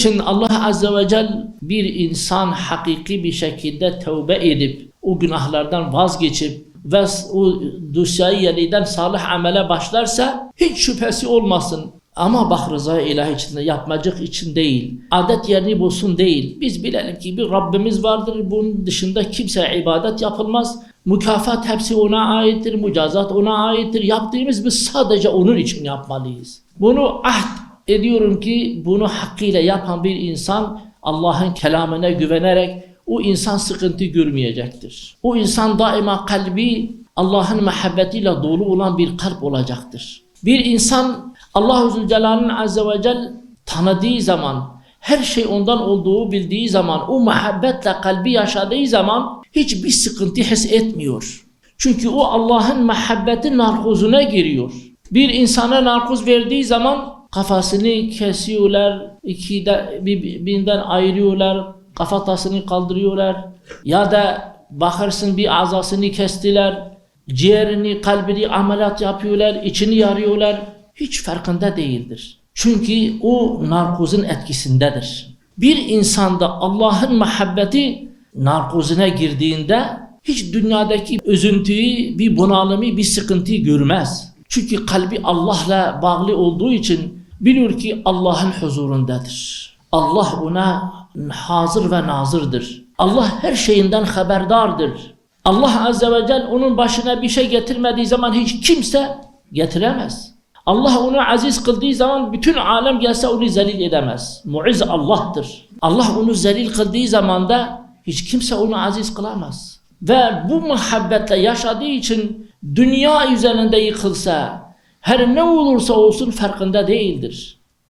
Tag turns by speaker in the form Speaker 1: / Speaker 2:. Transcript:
Speaker 1: için Allah Azze ve Celle bir insan hakiki bir şekilde tövbe edip o günahlardan vazgeçip ve o dosyayı yeniden salih amele başlarsa hiç şüphesi olmasın. Ama bak rıza ilahi içinde yapmacık için değil. Adet yerini bulsun değil. Biz bilelim ki bir Rabbimiz vardır. Bunun dışında kimse ibadet yapılmaz. Mükafat hepsi ona aittir. Mücazat ona aittir. Yaptığımız biz sadece onun için yapmalıyız. Bunu ahd ediyorum ki bunu hakkıyla yapan bir insan Allah'ın kelamına güvenerek o insan sıkıntı görmeyecektir. O insan daima kalbi Allah'ın muhabbetiyle dolu olan bir kalp olacaktır. Bir insan Allah-u Zülcelal'in Azze ve Celle tanıdığı zaman, her şey ondan olduğu bildiği zaman, o muhabbetle kalbi yaşadığı zaman hiçbir sıkıntı his etmiyor. Çünkü o Allah'ın muhabbeti narkozuna giriyor. Bir insana narkoz verdiği zaman kafasını kesiyorlar, ikide, birbirinden ayırıyorlar, kafatasını kaldırıyorlar. Ya da bakarsın bir azasını kestiler, ciğerini, kalbini ameliyat yapıyorlar, içini yarıyorlar. Hiç farkında değildir. Çünkü o narkozun etkisindedir. Bir insanda Allah'ın muhabbeti narkozuna girdiğinde hiç dünyadaki üzüntüyü, bir bunalımı, bir sıkıntıyı görmez. Çünkü kalbi Allah'la bağlı olduğu için biliyor ki Allah'ın huzurundadır. Allah ona hazır ve nazırdır. Allah her şeyinden haberdardır. Allah Azze ve Celle onun başına bir şey getirmediği zaman hiç kimse getiremez. Allah onu aziz kıldığı zaman bütün alem gelse onu zelil edemez. Muiz Allah'tır. Allah onu zelil kıldığı zaman da hiç kimse onu aziz kılamaz. Ve bu muhabbetle yaşadığı için dünya üzerinde yıkılsa her ne olursa olsun farkında değildir.